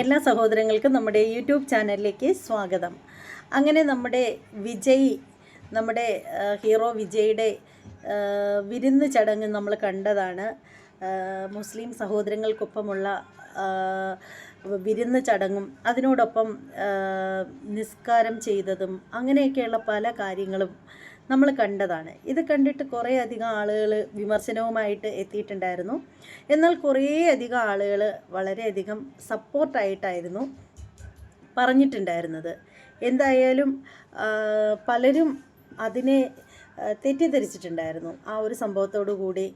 എല്ലാ സഹോദരങ്ങൾക്കും നമ്മുടെ യൂട്യൂബ് ചാനലിലേക്ക് സ്വാഗതം. അങ്ങനെ നമ്മുടെ വിജയ് നമ്മുടെ ഹീറോ വിജയുടെ വിരുന്ന് ചടങ്ങ് നമ്മൾ കണ്ടതാണ്. മുസ്ലിം സഹോദരങ്ങൾക്കൊപ്പമുള്ള വിരുന്ന് ചടങ്ങും അതിനോടൊപ്പം നിസ്കാരം ചെയ്തതും അങ്ങനെയൊക്കെയുള്ള പല കാര്യങ്ങളും നമ്മൾ കണ്ടതാണ്. ഇത് കണ്ടിട്ട് കുറേ അധികം ആളുകൾ വിമർശനവുമായിട്ട് എത്തിയിട്ടുണ്ടായിരുന്നു. എന്നാൽ കുറേ അധികം ആളുകൾ വളരെയധികം സപ്പോർട്ടായിട്ടായിരുന്നു പറഞ്ഞിട്ടുണ്ടായിരുന്നത്. എന്തായാലും പലരും അതിനെ തെറ്റിദ്ധരിച്ചിട്ടുണ്ടായിരുന്നു. ആ ഒരു സംഭവത്തോടു കൂടി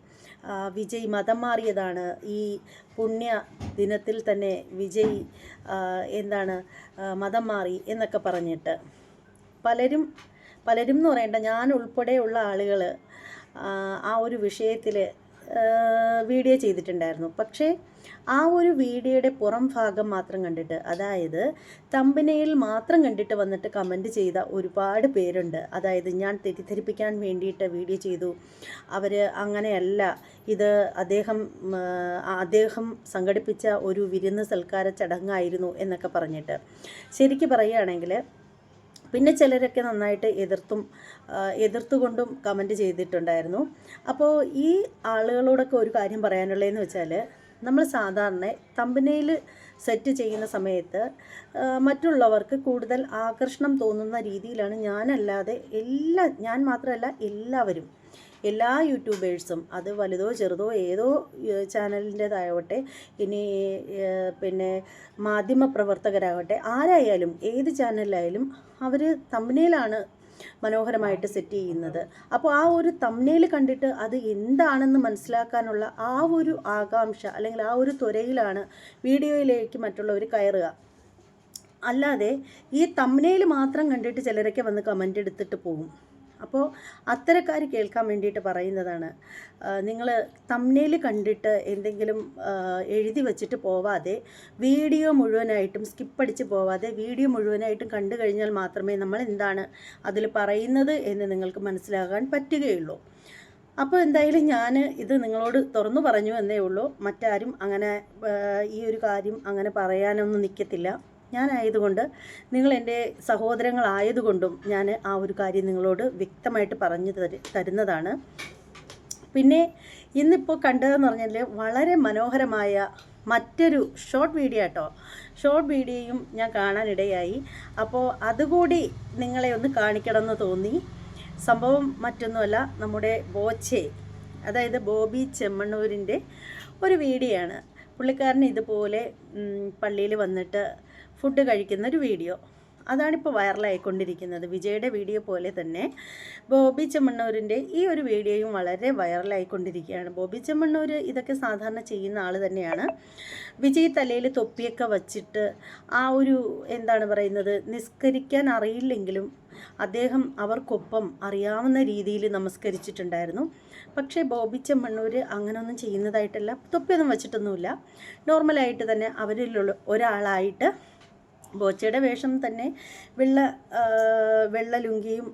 വിജയ് മതം മാറിയതാണ്. ഈ പുണ്യ ദിനത്തിൽ തന്നെ വിജയ് എന്താണ് മതം മാറി എന്നൊക്കെ പറഞ്ഞിട്ട്. പലരും പലരും എന്ന് പറയണ്ട ഞാൻ ഉൾപ്പെടെയുള്ള ആളുകൾ ആ ഒരു വിഷയത്തിൽ വീഡിയോ ചെയ്തിട്ടുണ്ടായിരുന്നു. പക്ഷേ ആ ഒരു വീഡിയോയുടെ പുറം ഭാഗം മാത്രം കണ്ടിട്ട് അതായത് തമ്പനയിൽ മാത്രം കണ്ടിട്ട് വന്നിട്ട് കമന്റ് ചെയ്ത ഒരുപാട് പേരുണ്ട്. അതായത് ഞാൻ തെറ്റിദ്ധരിപ്പിക്കാൻ വേണ്ടിയിട്ട് വീഡിയോ ചെയ്തു. അവർ അങ്ങനെയല്ല ഇത് അദ്ദേഹം അദ്ദേഹം സംഘടിപ്പിച്ച ഒരു വിരുന്ന് സൽക്കാര ചടങ്ങായിരുന്നു എന്നൊക്കെ പറഞ്ഞിട്ട്. ശരിക്കും പറയുകയാണെങ്കിൽ പിന്നെ ചിലരൊക്കെ നന്നായിട്ട് എതിർത്തും എതിർത്തുകൊണ്ടും കമന്റ് ചെയ്തിട്ടുണ്ടായിരുന്നു. അപ്പോൾ ഈ ആളുകളോടൊക്കെ ഒരു കാര്യം പറയാനുള്ളതെന്ന് വെച്ചാൽ നമ്മൾ സാധാരണ തമ്പനയിൽ സെറ്റ് ചെയ്യുന്ന സമയത്ത് മറ്റുള്ളവർക്ക് കൂടുതൽ ആകർഷണം തോന്നുന്ന രീതിയിലാണ് ഞാനല്ലാതെ എല്ലാ ഞാൻ മാത്രമല്ല എല്ലാവരും എല്ലാ യൂട്യൂബേഴ്സും അത് വലുതോ ചെറുതോ ഏതോ ചാനലിന്റേതാവട്ടെ ഇനി പിന്നെ മാധ്യമ പ്രവർത്തകരാകട്ടെ ആരായാലും ഏത് ചാനലിലായാലും അവർ തമ്മിലാണ് മനോഹരമായിട്ട് സെറ്റ് ചെയ്യുന്നത് അപ്പോൾ ആ ഒരു തമ്മിൽ കണ്ടിട്ട് അത് എന്താണെന്ന് മനസ്സിലാക്കാനുള്ള ആ ഒരു ആകാംക്ഷ അല്ലെങ്കിൽ ആ ഒരു ത്വരയിലാണ് വീഡിയോയിലേക്ക് മറ്റുള്ളവർ കയറുക. അല്ലാതെ ഈ തമ്മനയിൽ മാത്രം കണ്ടിട്ട് ചിലരൊക്കെ വന്ന് കമന്റ് എടുത്തിട്ട് പോകും അപ്പോൾ അത്തരക്കാർ കേൾക്കാൻ വേണ്ടിയിട്ട് പറയുന്നതാണ്. നിങ്ങൾ തമ്മനയിൽ കണ്ടിട്ട് എന്തെങ്കിലും എഴുതി വച്ചിട്ട് പോവാതെ വീഡിയോ മുഴുവനായിട്ടും സ്കിപ്പ് അടിച്ച് പോവാതെ വീഡിയോ മുഴുവനായിട്ടും കണ്ടു കഴിഞ്ഞാൽ മാത്രമേ നമ്മൾ എന്താണ് അതിൽ പറയുന്നത് എന്ന് നിങ്ങൾക്ക് മനസ്സിലാകാൻ പറ്റുകയുള്ളൂ. അപ്പോൾ എന്തായാലും ഞാൻ ഇത് നിങ്ങളോട് തുറന്നു പറഞ്ഞു എന്നേ ഉള്ളൂ. മറ്റാരും അങ്ങനെ ഈ ഒരു കാര്യം അങ്ങനെ പറയാനൊന്നും നിൽക്കത്തില്ല. ഞാനായതുകൊണ്ട് നിങ്ങൾ എന്റെ സഹോദരങ്ങളായതുകൊണ്ടും ഞാൻ ആ ഒരു കാര്യം നിങ്ങളോട് വ്യക്തമായിട്ട് പറഞ്ഞു തരുന്നതാണ്. പിന്നെ ഇന്നിപ്പോൾ കണ്ടതെന്ന് പറഞ്ഞാൽ വളരെ മനോഹരമായ മറ്റൊരു ഷോർട്ട് വീഡിയോ കേട്ടോ ഷോർട്ട് വീഡിയോയും ഞാൻ കാണാനിടയായി. അപ്പോൾ അതുകൂടി നിങ്ങളെ ഒന്ന് കാണിക്കണമെന്ന് തോന്നി. സംഭവം മറ്റൊന്നുമല്ല നമ്മുടെ ബോച്ചെ അതായത് ബോബി ചെമ്മണ്ണൂരിന്റെ ഒരു വീഡിയോ ആണ് പുള്ളിക്കാരൻ ഇതുപോലെ പള്ളിയിൽ വന്നിട്ട് ഫുഡ് കഴിക്കുന്ന ഒരു വീഡിയോ. അതാണിപ്പോൾ വൈറലായിക്കൊണ്ടിരിക്കുന്നത്. വിജയുടെ വീഡിയോ പോലെ തന്നെ ബോബി ചെമ്മണ്ണൂരിന്റെ ഈ ഒരു വീഡിയോയും വളരെ വൈറലായിക്കൊണ്ടിരിക്കുകയാണ്. ബോബി ചെമ്മണ്ണൂർ ഇതൊക്കെ സാധാരണ ചെയ്യുന്ന ആൾ തന്നെയാണ്. വിജയ് തലയിൽ തൊപ്പിയൊക്കെ വച്ചിട്ട് ആ ഒരു എന്താണ് പറയുന്നത് നിസ്കരിക്കാൻ അറിയില്ലെങ്കിലും അദ്ദേഹം അവർക്കൊപ്പം അറിയാവുന്ന രീതിയിൽ നമസ്കരിച്ചിട്ടുണ്ടായിരുന്നു. പക്ഷേ ബോബി ചെമ്മണ്ണൂർ അങ്ങനെയൊന്നും ചെയ്യുന്നതായിട്ടല്ല. തൊപ്പിയൊന്നും വച്ചിട്ടൊന്നുമില്ല. നോർമലായിട്ട് തന്നെ അവരിലുള്ള ഒരാളായിട്ട് ബോച്ചയുടെ വേഷം തന്നെ വെള്ള വെള്ള ലുങ്കിയും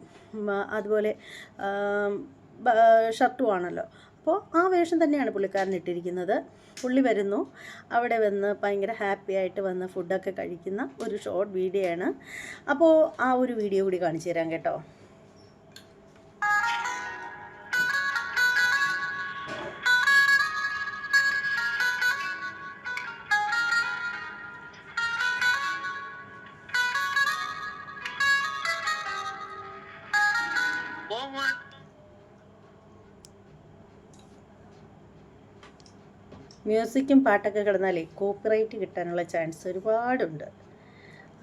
അതുപോലെ ഷർട്ടുമാണല്ലോ. അപ്പോൾ ആ വേഷം തന്നെയാണ് പുള്ളിക്കാരൻ ഇട്ടിരിക്കുന്നത്. പുള്ളി വരുന്നു. അവിടെ വന്ന് ഭയങ്കര ഹാപ്പി ആയിട്ട് വന്ന് ഫുഡൊക്കെ കഴിക്കുന്ന ഒരു ഷോർട്ട് വീഡിയോ ആണ് അപ്പോൾ ആ ഒരു വീഡിയോ കൂടി കാണിച്ചു തരാം കേട്ടോ. മ്യൂസിക്കും പാട്ടൊക്കെ കിടന്നാലേ കോപ്പിറൈറ്റ് കിട്ടാനുള്ള ചാൻസ് ഒരുപാടുണ്ട്.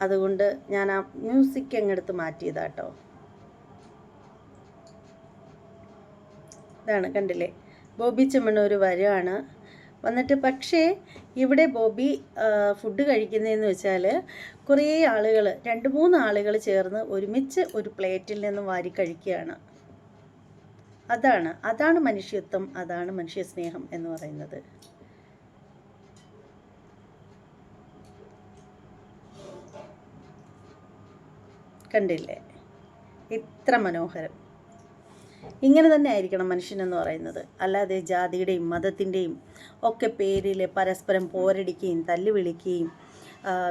അതുകൊണ്ട് ഞാൻ ആ മ്യൂസിക് അങ്ങെടുത്ത് മാറ്റിയതാട്ടോ. ഇതാണ് കണ്ടില്ലേ? ബോബി ചെമ്മണ്ണൂർ വരുവാണ്. വന്നിട്ട് പക്ഷേ ഇവിടെ ബോബി ഫുഡ് കഴിക്കുന്നതെന്ന് വെച്ചാൽ കുറേ ആളുകൾ രണ്ട് മൂന്ന് ആളുകൾ ചേർന്ന് ഒരുമിച്ച് ഒരു പ്ലേറ്റിൽ നിന്ന് വാരി കഴിക്കുകയാണ്. അതാണ് അതാണ് മനുഷ്യത്വം അതാണ് മനുഷ്യ സ്നേഹം എന്ന് പറയുന്നത്. കണ്ടില്ലേ? ഇത്ര മനോഹരം. ഇങ്ങനെ തന്നെ ആയിരിക്കണം മനുഷ്യനെന്ന് പറയുന്നത്. അല്ലാതെ ജാതിയുടെയും മതത്തിന്റെയും ഒക്കെ പേരിൽ പരസ്പരം പോരടിക്കുകയും തല്ലുവിളിക്കുകയും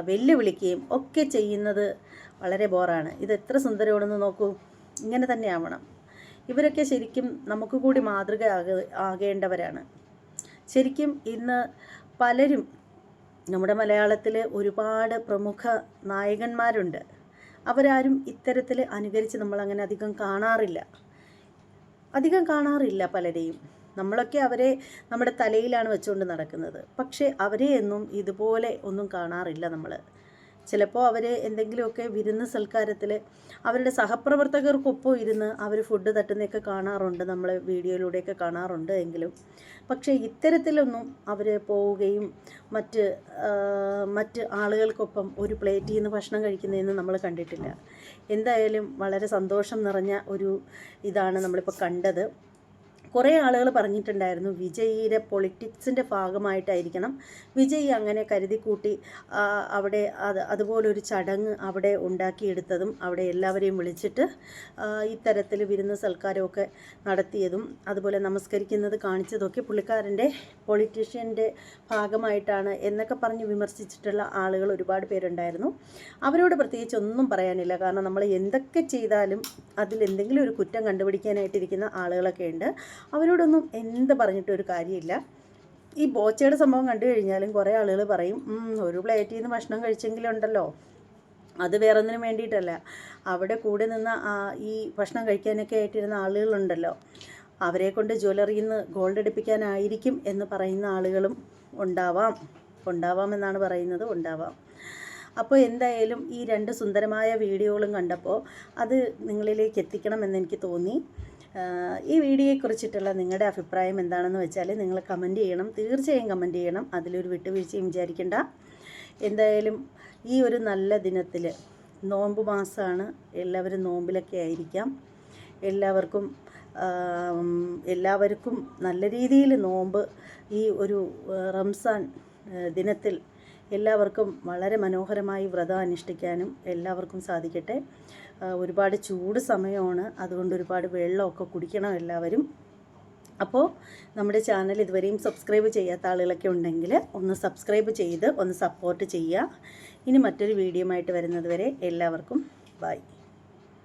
വെല്ലുവിളിക്കുകയും ഒക്കെ ചെയ്യുന്നത് വളരെ ബോറാണ്. ഇത് എത്ര സുന്ദരമാണെന്ന് നോക്കൂ. ഇങ്ങനെ തന്നെ ആവണം. ഇവരൊക്കെ ശരിക്കും നമുക്ക് കൂടി മാതൃക ആക- ആകേണ്ടവരാണ്. ശരിക്കും ഇന്ന് പലരും നമ്മുടെ മലയാളത്തിൽ ഒരുപാട് പ്രമുഖ നായകന്മാരുണ്ട്. അവരാരും ഇത്തരത്തിൽ അനുകരിച്ച് നമ്മളങ്ങനെ അധികം കാണാറില്ല. അധികം കാണാറില്ല പലരെയും. നമ്മളൊക്കെ അവരെ നമ്മുടെ തലയിലാണ് വെച്ചുകൊണ്ട് നടക്കുന്നത്. പക്ഷേ അവരെ എന്നും ഇതുപോലെ ഒന്നും കാണാറില്ല നമ്മൾ ചിലപ്പോൾ അവർ എന്തെങ്കിലുമൊക്കെ വിരുന്ന് സൽക്കാരത്തിൽ അവരുടെ സഹപ്രവർത്തകർക്കൊപ്പം ഇരുന്ന് അവർ ഫുഡ് തട്ടുന്നതൊക്കെ കാണാറുണ്ട് നമ്മൾ വീഡിയോയിലൂടെയൊക്കെ കാണാറുണ്ട് എങ്കിലും. പക്ഷേ ഇത്തരത്തിലൊന്നും അവർ പോവുകയും മറ്റ് മറ്റ് ആളുകൾക്കൊപ്പം ഒരു പ്ലേറ്റിൽ നിന്ന് ഭക്ഷണം കഴിക്കുന്നതെന്ന് നമ്മൾ കണ്ടിട്ടില്ല. എന്തായാലും വളരെ സന്തോഷം നിറഞ്ഞ ഒരു ഇതാണ് നമ്മളിപ്പോൾ കണ്ടത്. കുറേ ആളുകൾ പറഞ്ഞിട്ടുണ്ടായിരുന്നു വിജയിയുടെ പൊളിറ്റിക്സിന്റെ ഭാഗമായിട്ടായിരിക്കണം. വിജയ് അങ്ങനെ കരുതിക്കൂട്ടി കൂട്ടി അവിടെ അത് അതുപോലൊരു ചടങ്ങ് അവിടെ ഉണ്ടാക്കിയെടുത്തതും അവിടെ എല്ലാവരെയും വിളിച്ചിട്ട് ഇത്തരത്തിൽ വിരുന്ന് സൽക്കാരമൊക്കെ നടത്തിയതും അതുപോലെ നമസ്കരിക്കുന്നത് കാണിച്ചതൊക്കെ പുള്ളിക്കാരന്റെ പൊളിറ്റീഷ്യന്റെ ഭാഗമായിട്ടാണ് എന്നൊക്കെ പറഞ്ഞ് വിമർശിച്ചിട്ടുള്ള ആളുകൾ ഒരുപാട് പേരുണ്ടായിരുന്നു. അവരോട് പ്രത്യേകിച്ച് ഒന്നും പറയാനില്ല. കാരണം നമ്മൾ എന്തൊക്കെ ചെയ്താലും അതിൽ എന്തെങ്കിലും ഒരു കുറ്റം കണ്ടുപിടിക്കാനായിട്ടിരിക്കുന്ന ആളുകളൊക്കെ ഉണ്ട്. അവരോടൊന്നും എന്ത് പറഞ്ഞിട്ട് ഒരു കാര്യമില്ല. ഈ ബോച്ചയുടെ സംഭവം കണ്ടു കഴിഞ്ഞാലും കുറേ ആളുകൾ പറയും ഒരു പ്ലേറ്റിൽ നിന്ന് ഭക്ഷണം കഴിച്ചെങ്കിലുണ്ടല്ലോ അത് വേറെ ഒന്നിനും വേണ്ടിയിട്ടല്ല. അവിടെ കൂടെ നിന്ന് ഈ ഭക്ഷണം കഴിക്കാനൊക്കെ ആയിട്ടിരുന്ന ആളുകളുണ്ടല്ലോ. അവരെ കൊണ്ട് ജ്വല്ലറിയിൽ നിന്ന് ഗോൾഡ് എടുപ്പിക്കാനായിരിക്കും എന്ന് പറയുന്ന ആളുകളും ഉണ്ടാവാം. ഉണ്ടാവാം എന്നാണ് പറയുന്നത്. ഉണ്ടാവാം. അപ്പോൾ എന്തായാലും ഈ രണ്ട് സുന്ദരമായ വീഡിയോകളും കണ്ടപ്പോൾ അത് നിങ്ങളിലേക്ക് എത്തിക്കണമെന്ന് എനിക്ക് തോന്നി. ഈ വീഡിയോയെക്കുറിച്ചിട്ടുള്ള നിങ്ങളുടെ അഭിപ്രായം എന്താണെന്ന് വെച്ചാൽ നിങ്ങൾ കമന്റ് ചെയ്യണം. തീർച്ചയായും കമന്റ് ചെയ്യണം. അതിലൊരു വിട്ടുവീഴ്ചയും വിചാരിക്കേണ്ട. എന്തായാലും ഈ ഒരു നല്ല ദിനത്തിൽ നോമ്പ് മാസമാണ് എല്ലാവരും നോമ്പിലൊക്കെ ആയിരിക്കാം. എല്ലാവർക്കും എല്ലാവർക്കും നല്ല രീതിയിൽ നോമ്പ് ഈ ഒരു റംസാൻ ദിനത്തിൽ എല്ലാവർക്കും വളരെ മനോഹരമായി വ്രതം അനുഷ്ഠിക്കാനും എല്ലാവർക്കും സാധിക്കട്ടെ. ഒരുപാട് ചൂട് സമയമാണ്. അതുകൊണ്ട് ഒരുപാട് വെള്ളമൊക്കെ കുടിക്കണം എല്ലാവരും. അപ്പോൾ നമ്മുടെ ചാനൽ ഇതുവരെയും സബ്സ്ക്രൈബ് ചെയ്യാത്ത ആളുകളൊക്കെ ഉണ്ടെങ്കിൽ ഒന്ന് സബ്സ്ക്രൈബ് ചെയ്ത് ഒന്ന് സപ്പോർട്ട് ചെയ്യുക. ഇനി മറ്റൊരു വീഡിയോ ആയിട്ട് വരുന്നത് വരെ എല്ലാവർക്കും ബൈ.